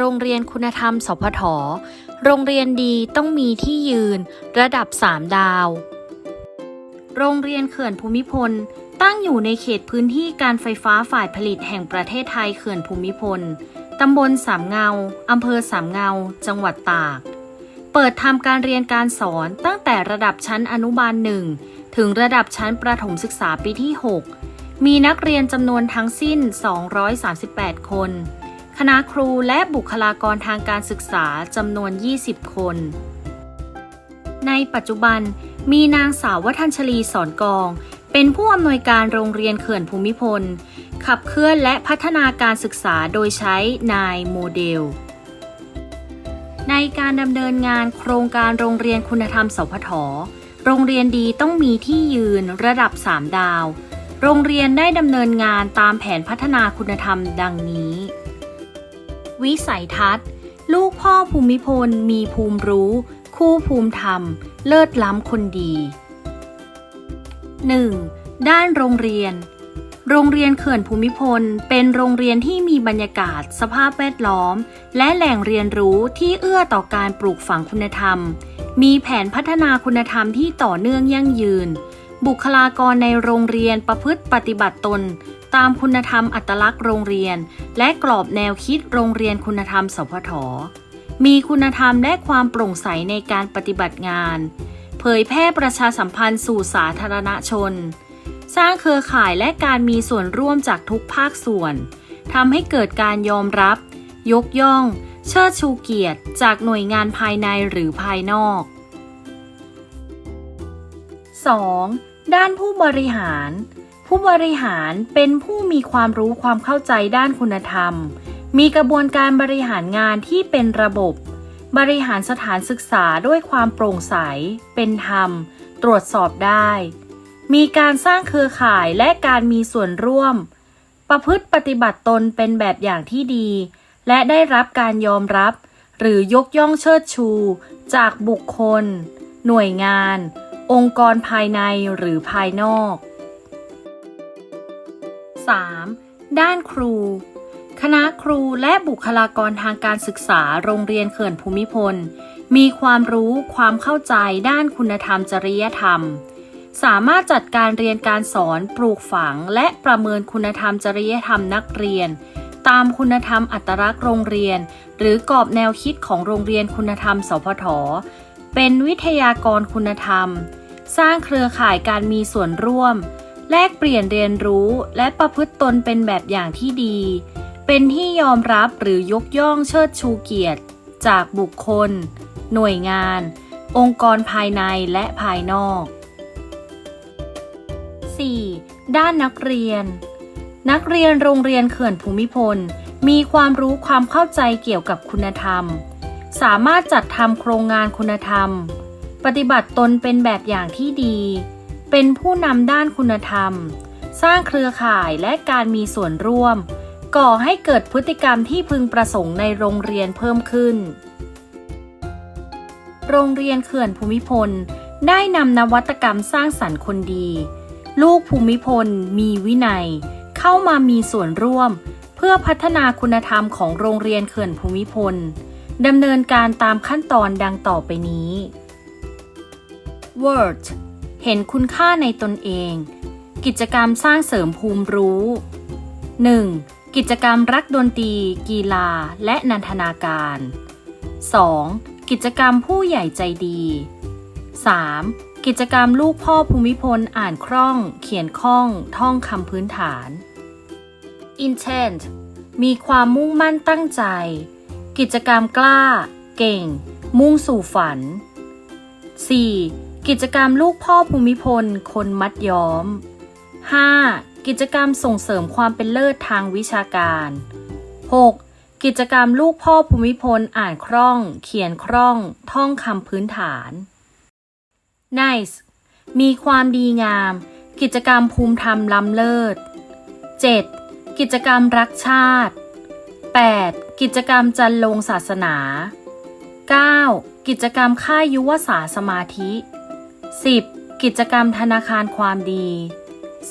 โรงเรียนคุณธรรมสพทโรงเรียนดีต้องมีที่ยืน ระดับ 3 ดาว โรงเรียนเขื่อนภูมิพล ตั้งอยู่ในเขตพื้นที่การไฟฟ้าฝ่ายผลิตแห่งประเทศไทยเขื่อนภูมิพล ตำบลสามเงา อำเภอสามเงา จังหวัดตาก เปิดทำการเรียนการสอนตั้งแต่ระดับชั้นอนุบาลหนึ่งถึงระดับชั้นประถมศึกษาปีที่ 6 มีนักเรียนจำนวนทั้งสิ้น 238 คน คณะครูและบุคลากรทางการศึกษาจำนวน 20 คน ในปัจจุบันมีนางสาววัฒนชลีสอนกอง เป็นผู้อำนวยการโรงเรียนเขื่อนภูมิพล ขับเคลื่อนและพัฒนาการศึกษาโดยใช้นายโมเดล ในการดำเนินงานโครงการโรงเรียนคุณธรรมสพทโรงเรียนดีต้องมีที่ยืนระดับ 3 ดาว โรงเรียนได้ดำเนินงานตามแผนพัฒนาคุณธรรมดังนี้ วิสัยทัศน์ ลูกพ่อภูมิพล มีภูมิรู้ คู่ภูมิธรรม เลิศล้ำคนดี 1. ด้านโรงเรียน โรงเรียนเขื่อนภูมิพล เป็นโรงเรียนที่มีบรรยากาศ สภาพแวดล้อม และแหล่งเรียนรู้ที่เอื้อต่อการปลูกฝังคุณธรรม มีแผนพัฒนาคุณธรรมที่ต่อเนื่องยั่งยืน บุคลากรในโรงเรียนประพฤติปฏิบัติตน ตามคุณธรรมอัตลักษณ์โรงเรียน และกรอบแนวคิดโรงเรียนคุณธรรมสพทมีคุณธรรมและความโปร่งใสในการปฏิบัติงาน เผยแพร่ประชาสัมพันธ์สู่สาธารณชน สร้างเครือข่ายและการมีส่วนร่วมจากทุกภาคส่วนทำให้เกิดการยอมรับ ยกย่อง เชิดชูเกียรติจากหน่วยงานภายในหรือภายนอก 2. ด้านผู้บริหาร ผู้บริหารเป็นผู้มีความรู้ความเข้าใจด้านคุณธรรม มีกระบวนการบริหารงานที่เป็นระบบ บริหารสถานศึกษาด้วยความโปร่งใส เป็นธรรม ตรวจสอบได้ มีการสร้างเครือข่ายและการมีส่วนร่วม ประพฤติปฏิบัติตนเป็นแบบอย่างที่ดี และได้รับการยอมรับ หรือยกย่องเชิดชู จากบุคคล หน่วยงาน องค์กรภายในหรือภายนอก 3. ด้านครู คณะครูและบุคลากรทางการศึกษาโรงเรียนเขื่อนภูมิพล มีความรู้ความเข้าใจด้านคุณธรรมจริยธรรม สามารถจัดการเรียนการสอนปลูกฝังและประเมินคุณธรรมจริยธรรมนักเรียน ตามคุณธรรมอัตลักษณ์โรงเรียน หรือกรอบแนวคิดของโรงเรียนคุณธรรมสพท เป็นวิทยากรคุณธรรม สร้างเครือข่ายการมีส่วนร่วม แลกเปลี่ยนเรียนรู้และประพฤติตนเป็นแบบอย่างที่ดี เป็นที่ยอมรับหรือยกย่องเชิดชูเกียรติ จากบุคคล หน่วยงาน องค์กรภายในและภายนอก 4. ด้านนักเรียน นักเรียนโรงเรียนเขื่อนภูมิพล มีความรู้ความเข้าใจเกี่ยวกับคุณธรรม สามารถจัดทำโครงงานคุณธรรม ปฏิบัติตนเป็นแบบอย่างที่ดี เป็นผู้นำด้านคุณธรรม สร้างเครือข่ายและการมีส่วนร่วม ก่อให้เกิดพฤติกรรมที่พึงประสงค์ในโรงเรียนเพิ่มขึ้น โรงเรียนเขื่อนภูมิพล ได้นำนวัตกรรมสร้างสรรค์คนดี ลูกภูมิพล มีวินัย เข้ามามีส่วนร่วม เพื่อพัฒนาคุณธรรมของโรงเรียนเขื่อนภูมิพล ดำเนินการตามขั้นตอนดังต่อไปนี้ Word เห็นคุณค่าในตนเอง กิจกรรมสร้างเสริมภูมิรู้ 1. กิจกรรมรักดนตรี กีฬา และนันทนาการ 2. กิจกรรมผู้ใหญ่ใจดี 3. กิจกรรมลูกพ่อภูมิพลอ่านคล่อง เขียนคล่อง ท่องคำพื้นฐาน intent มีความมุ่งมั่นตั้งใจ กิจกรรมกล้า เก่ง มุ่งสู่ฝัน 4. กิจกรรมลูกพ่อภูมิพล คนมัดย้อม 5. กิจกรรมส่งเสริมความเป็นเลิศทางวิชาการ 6. กิจกรรมลูกพ่อภูมิพลอ่านคล่อง เขียนคล่อง ท่องคำพื้นฐาน Nice มีความดีงาม กิจกรรมภูมิธรรมล้ำเลิศ 7. กิจกรรมรักชาติ 8. กิจกรรมจันลงศาสนา 9. กิจกรรมค่ายยุวสาสมาธิ 10. กิจกรรมธนาคารความดี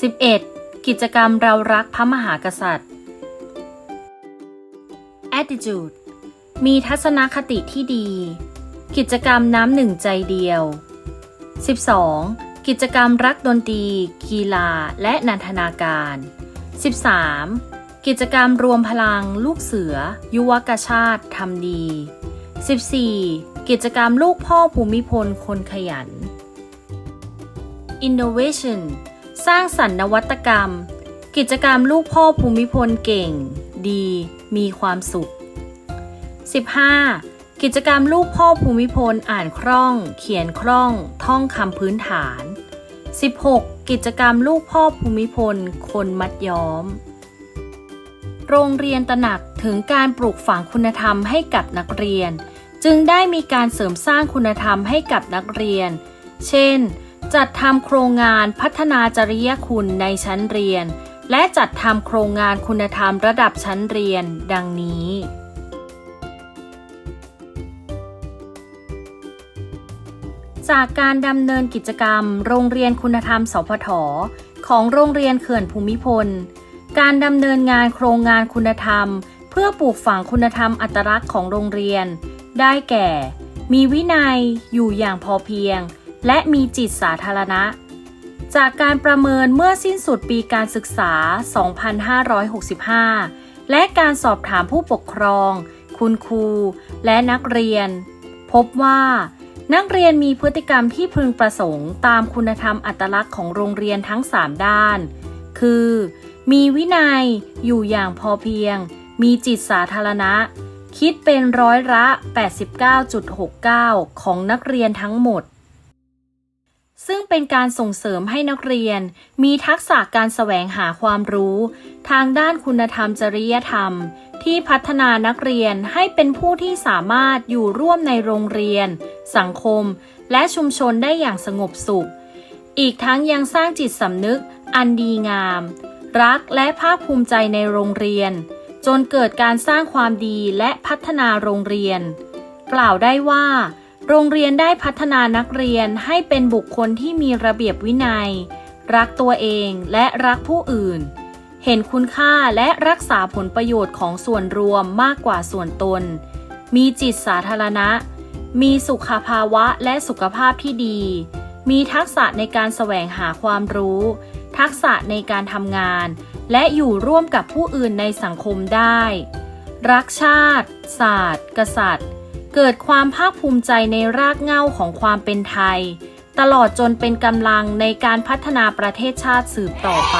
11. กิจกรรมเรารักพระมหากษัตริย์ attitude มีทัศนคติที่ดี กิจกรรมน้ำหนึ่งใจเดียว 12. กิจกรรมรักดนตรี กีฬา และนันทนาการ 13. กิจกรรมรวมพลังลูกเสือ ยุวกชาติทำดี 14. กิจกรรมลูกพ่อภูมิพลคนขยัน Innovation สร้างสรรค์นวัตกรรม กิจกรรมลูกพ่อภูมิพลเก่ง ดี มีความสุข 15. กิจกรรมลูกพ่อภูมิพลอ่านคล่อง เขียนคล่อง ท่องคำพื้นฐาน 16. กิจกรรมลูกพ่อภูมิพล คนมัดย้อม โรงเรียนตระหนักถึงการปลูกฝังคุณธรรมให้กับนักเรียน จึงได้มีการเสริมสร้างคุณธรรมให้กับนักเรียน เช่น จัดทำโครงงานพัฒนาจริยคุณในชั้นเรียน และจัดทำโครงงานคุณธรรมระดับชั้นเรียน ดังนี้ จากการดำเนินกิจกรรม โรงเรียนคุณธรรมสพทของโรงเรียนเขื่อนภูมิพล การดำเนินงานโครงงานคุณธรรม เพื่อปลูกฝังคุณธรรมอัตลักษณ์ของโรงเรียน ได้แก่ มีวินัยอยู่อย่างพอเพียง และมีจิตสาธารณะ จากการประเมินเมื่อสิ้นสุดปีการศึกษา 2565 และการสอบถามผู้ปกครอง คุณครู และนักเรียน พบว่านักเรียนมีพฤติกรรมที่พึงประสงค์ตามคุณธรรมอัตลักษณ์ของโรงเรียนทั้ง 3 ด้าน คือ มีวินัยอยู่อย่างพอเพียง มีจิตสาธารณะ คิดเป็นร้อยละ 89.69 ของนักเรียนทั้งหมด ซึ่งเป็นการส่งเสริมให้นักเรียน มีทักษะการแสวงหาความรู้ ทางด้านคุณธรรมจริยธรรม ที่พัฒนานักเรียนให้เป็นผู้ที่สามารถอยู่ร่วมในโรงเรียน สังคม และชุมชนได้อย่างสงบสุข อีกทั้งยังสร้างจิตสำนึกอันดีงาม รักและภาคภูมิใจในโรงเรียน จนเกิดการสร้างความดีและพัฒนาโรงเรียน กล่าวได้ว่า โรงเรียนได้พัฒนานักเรียนให้เป็นบุคคลที่มีระเบียบวินัย รักตัวเองและรักผู้อื่น เห็นคุณค่าและรักษาผลประโยชน์ของส่วนรวมมากกว่าส่วนตน มีจิตสาธารณะ มีสุขภาวะและสุขภาพที่ดี มีทักษะในการแสวงหาความรู้ ทักษะในการทำงาน และอยู่ร่วมกับผู้อื่นในสังคมได้ รักชาติ ศาสตร์ กษัตริย์ เกิดความภาคภูมิใจในรากเหง้าของความเป็นไทย ตลอดจนเป็นกำลังในการพัฒนาประเทศชาติสืบต่อไป